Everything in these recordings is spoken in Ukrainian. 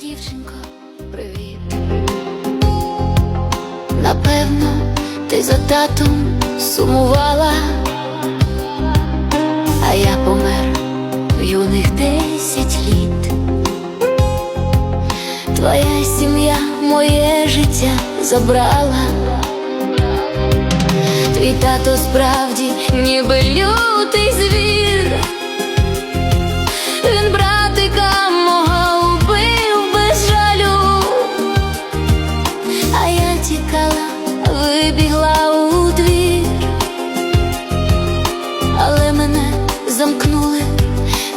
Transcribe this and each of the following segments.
дівчинко, привіт. Напевно, ти за татом сумувала, а я помер в юних десять літ. Твоя сім'я моє життя забрала. Твій тато справді ніби лютий звір.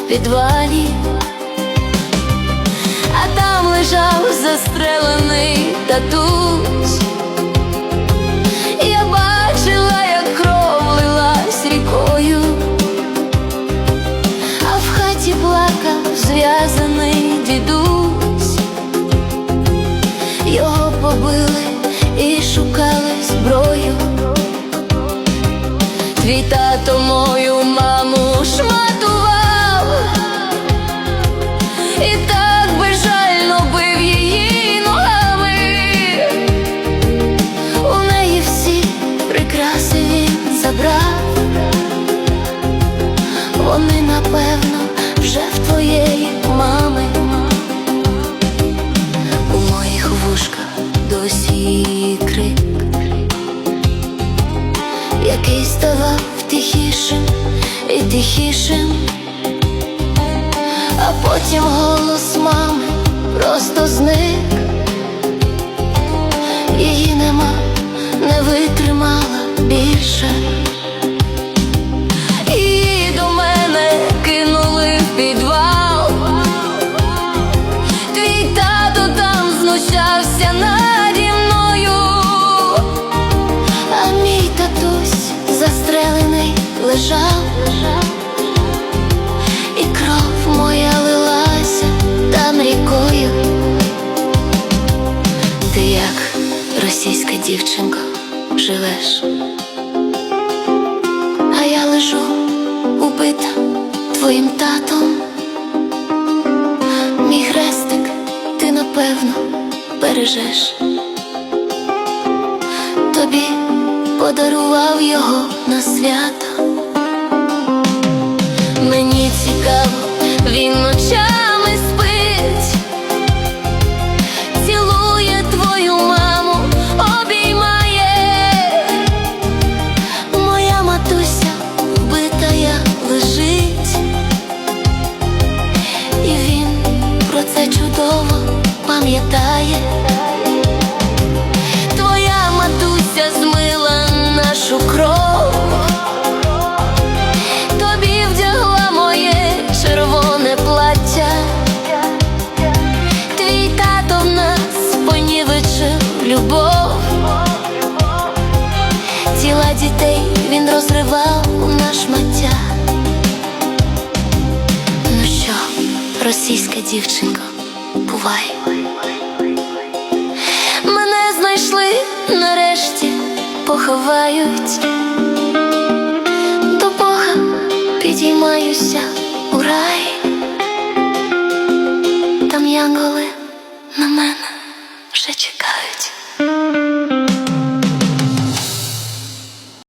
Підвалі, а там лежав застрелений татусь. Я бачила, як кров лилась рікою. А в хаті плакав зв'язаний дідусь, його побили і шукали зброю. Твій тато мою маму тихішим, а потім голос мами просто зник. Її нема, не витримала більше. Російська дівчинка живеш? а я лежу убита твоїм татом. Мій хрестик ти напевно бережеш. Тобі подарував його на свято. Мені цікаво, він ночами Твоя матуся змила нашу кров, тобі вдягла моє червоне плаття. Твій тато нас понівечив любов. Тіла дітей він розривав на шмаття. Ну російська дівчинка, бувай. нарешті поховають, до Бога підіймаюся у рай, там янголи на мене вже чекають.